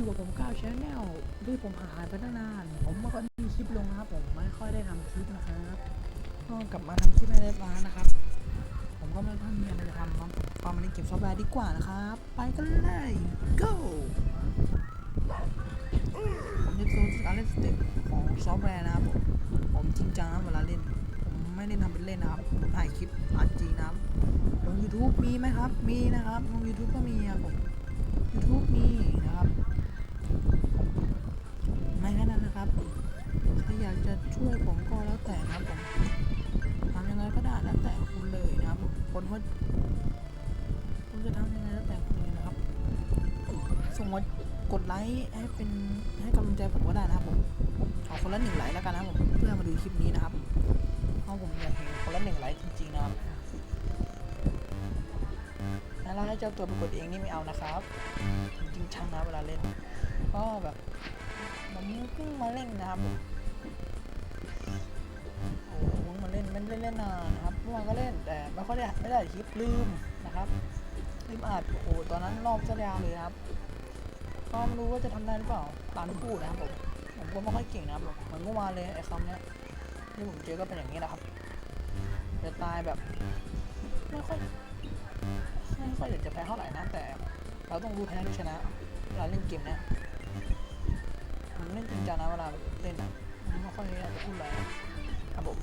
อยู่กับผมก้าวชาแนลที่ผมหายไปตั้งนาน ผมไม่ค่อยมีคลิปลงนะครับ ผมไม่ค่อยได้ทำคลิปนะครับก็กลับมาทำคลิปในเล็บร้านนะครับ ผมก็ไม่ค่อยมีอะไรจะทำครับก็มาเล่นเก็บซอฟต์แวร์ดีกว่านะครับ ไปกันเลย go ผมจะโซนการเล่นสเต็ปของซอฟต์แวร์นะครับผมผมจริงจังนะเวลาเล่น ผมไม่ได้ทำเป็นเล่นนะครับผมถ่ายคลิปอัดจริงนะครับลง YouTube มีไหมครับ มีนะครับลง YouTube ก็มีครับผม ช่วยผมก็แล้วแต่นะครับผมทำยังไงก็ได้แล้วแต่คุณเลยนะครับคนเขาคุณจะทำยังไงแล้วแต่คุณเลยนะครับส่งมากดไลค์ให้เป็นให้กำลังใจผมก็ได้นะครับผมขอคนละหนึ่งไลค์แล้วกันนะครับผมเพื่อมาดูคลิปนี้นะครับเพราะผมอยากเห็นคนละหนึ่งไลค์จริงๆนะครับแล้วเราให้เจ้าตัวไปกดเองนี่ไม่เอานะครับ จริงจังนะเวลาเล่น ก็แบบผมเพิ่งมาเล่นนะครับ โอ้โหเพิ่งมาเล่นเล่นนานนะครับเมื่อวานก็เล่นแต่ไม่ค่อยได้ไม่ได้คลิปลืมนะครับลืมอัดโอ้โหตอนนั้นรอบซะยาวเลยครับก็ไม่รู้ว่าจะทำได้หรือเปล่าตามที่พูดนะครับผมผมก็ไม่ค่อยเก่งนะครับผมเหมือนเมื่อวานเลยไอ้คำเนี้ยที่ผมเจอก็เป็นอย่างนี้นะครับจะตายแบบไม่ค่อยไม่ค่อยอยากจะแพ้เท่าไหร่นะแต่เราต้องรู้แพ้รู้ชนะเวลาเล่นเกมเนี้ยผมเล่นจริงจังนะเวลาเล่นอะไม่ค่อยอยากจะพูดอะไร นะครับผม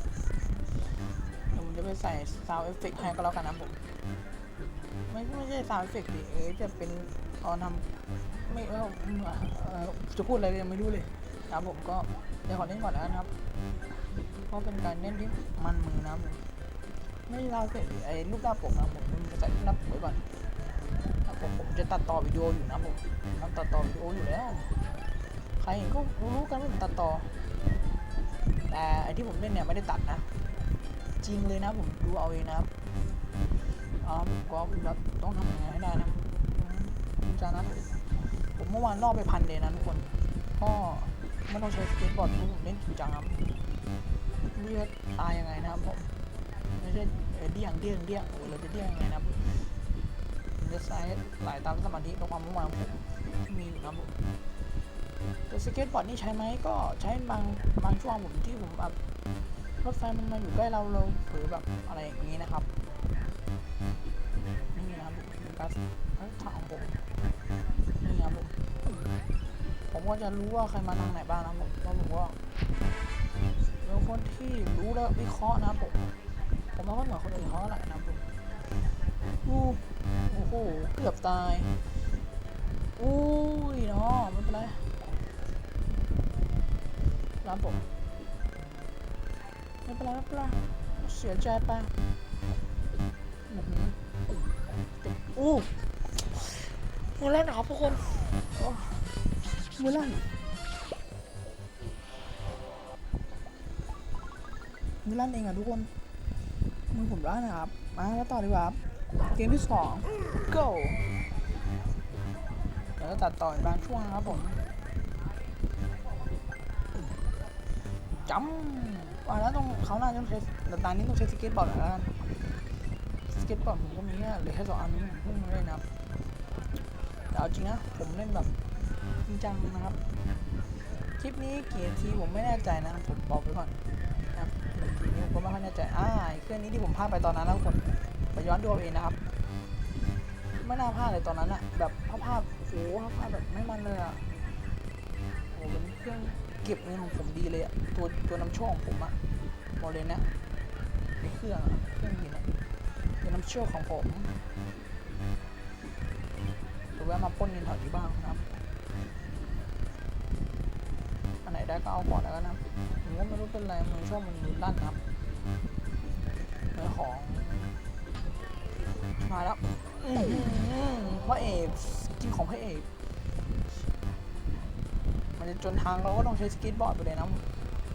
เดี๋ยวผมจะไปใส่ซาวเอฟเฟกให้ก็แล้วกันนะผมไม่ไม่ใช่ซาวเอฟเฟกดิเออจะเป็นตอนทำไม่เออจะพูดอะไรยังไม่รู้เลยนะครับผมก็เดี๋ยวขอเล่นก่อนแล้วนะครับเพราะเป็นการเล่นที่มันมือนะผมไม่ซาวเอฟเฟกดิไอ้ลูกดาบผมนะผมจะใส่ลูกดาบผมไว้ก่อนครับผมผมจะตัดต่อวิดีโออยู่นะผมทำตัดต่อวิดีโออยู่แล้ว ใครเห็นก็รู้กันว่าผมตัดต่อ แต่ไอที่ผมเล่นเนี่ยไม่ได้ตัดนะ จริงเลยนะผมดูเอาเองนะครับอ๋อผมก็แบบต้องทำยังไงให้ได้นะผมจะนผมเมื่อวานรอบไปพันเลยนะทุกคนก็ไม่ต้องใช้สเก็ตบอร์ดผมเล่นจริงจังครับไม่รู้จะตายยังไงนะครับผมไม่ใช่เดี้ยงเดี้ยงเดี้ยงโอ้เราจะเดี้ยงยังไงนะครับจะใช้หลายตามสมาธิกับความมุ่งมั่นของผมที่มีอยู่ครับผม แต่สเก็ตบอร์ดนี่ใช้ไหมก็ใช้บางบางช่วงผมที่ผมแบบรถไฟมันมาอยู่ใกล้เราเราเผลอแบบอะไรอย่างนี้นะครับนี่นะครับผมเป็นการทางของผมนี่ครับผมผมก็จะรู้ว่าใครมาทางไหนบ้างนะผมเพราะผมก็เป็นคนที่รู้และวิเคราะห์นะบผมผมไม่ค่อยเหมือนคนอื่นเขาเท่าไหร่นะผมอู้โอ้โหเกือบตายอุ้ยเนาะไม่เป็นไร รับผมไม่เป็นไรไม่เป็นไรเสียใจไปอื้อหือติดอู้มือลั่นเหรอครับทุกคนมือลั่นมือลั่นเองอะทุกคนมือผมลั่นนะครับมาแล้วต่อดีกว่าเกมที่สอง go เดี๋ยวตัดต่ออีกบางช่วงนะครับผม จำว่าแล้วต้องเขาน่าจะต้องใช้แต่ตอนนี้ต้องใช้สเก็ตบอร์ดแล้วกันสเก็ตบอร์ดผมก็มีแค่เหลือแค่สองอันนี้ผมเพิ่งมาเล่นนะครับแต่เอาจริงนะผมเล่นแบบจริงจังนะครับคลิปนี้เกี่นาทีผมไม่แน่ใจนะผมบอกไปก่อนนะครับคลิปนี้ผมก็ไม่ค่อยแน่ใจอ่าเครื่องนี้ที่ผมพากไปตอนนั้นแล้วคนไปย้อนดูเอาเองนะครับไม่น่าพลาดเลยตอนนั้นอะแบบภาพภาพโอ้โหภาพภาพแบบไม่มันเลยอะโอ้โหเป็นเครื่อง เก็บเงินของผมดีเลยอะตัวตัวนำโชคของผมอะบอกเลยนะในเครื่องอะเครื่องบินอะตัวนำโชคของผมเดี๋ยวแวะมาปล้นเงินแถวนี้บ้างนะครับอันไหนได้ก็เอาก่อนแล้วกันนะผมก็ไม่รู้เป็นไรมันชอบมันมือลั่นนะครับเนื้อของมาแล้วพระเอกกินของพระเอก จะจนทางเราก็ต้องใช้สกีตบอร์ดไปเลยนะ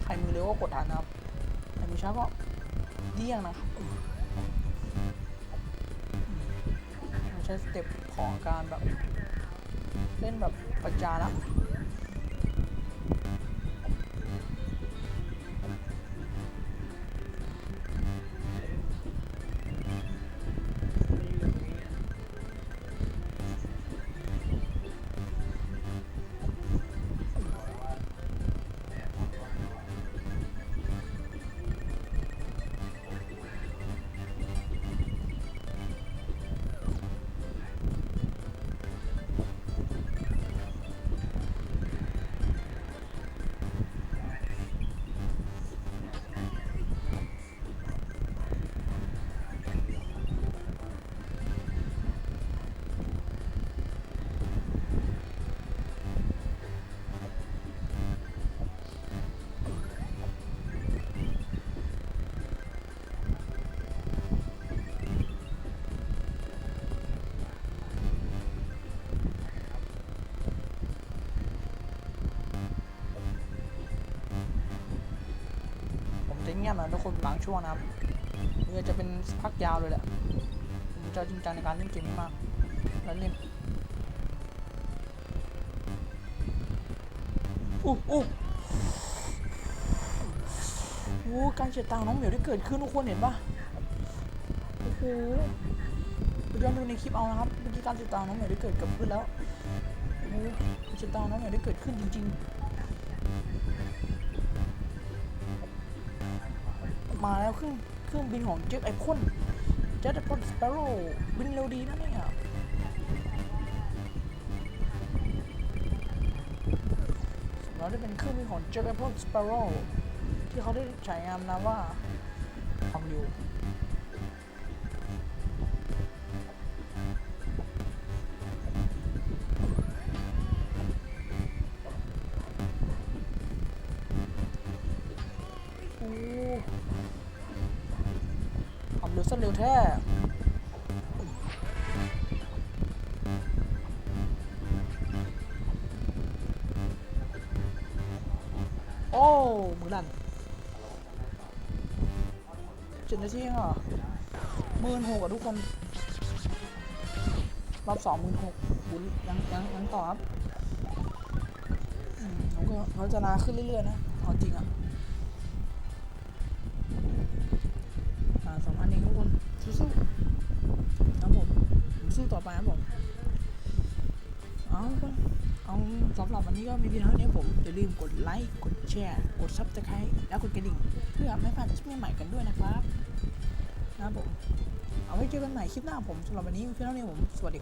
ใครมือเร็วก็กดทันนะครับใครมือช้าก็เดี่ยงนะครับใช้สเต็ปของการแบบ เล่นแบบประจานะ งียบๆนะทุกคนบางช่วงนะครับหรืออจะเป็นพักยาวเลยแหละผมจะจริงจังในการเล่นเกมมากแล้วเล่นอู้อู้โอ้การเฉียดตางน้องเหมียวที่เกิดขึ้นทุกคนเห็นปะโอ้โหไปย้อนดูในคลิปเอานะครับเมื่อกี้การเฉียดตางน้องเหมียวได้เกิดกับขึ้นแล้วโอ้โหการเฉียดตางน้องเหมียวได้เกิดขึ้นจริง ๆ มาแล้วเครื่องเครื่องบินของเจ็ตไอคอนเจ็ตไอคอนสเปโร่บินเร็วดีนะเนี่ยเราได้เป็นเครื่องบินของเจ็ตไอคอนสเปโร่ที่เขาได้ฉายามนะว่าความเร็ว เร็วสั้นเร็วแท้โอ้มือนั่นเจ็ดนาทีเองเหรอหมื่นหกอะทุกคน รอบสองหมื่นหกคุณยังยังยังต่อครับอืมผมก็พัฒนาขึ้นเรื่อยๆนะเอาจริงอะ เองทุกคนสู้ๆครับผมผมสู้ต่อไปครับผมเอาเอาสำหรับวันนี้ก็มีเพียงเท่านี้ผมอย่าลืมกดไลค์กดแชร์กดซับสไครต์แล้วกดกระดิ่ง เพื่อไม่พลาดคลิปใหม่ๆกันด้วยนะครับนะผมเอาไว้เจอกันใหม่คลิปหน้าผมสำหรับวันนี้มีเพียงเท่านี้ผมสวัสดี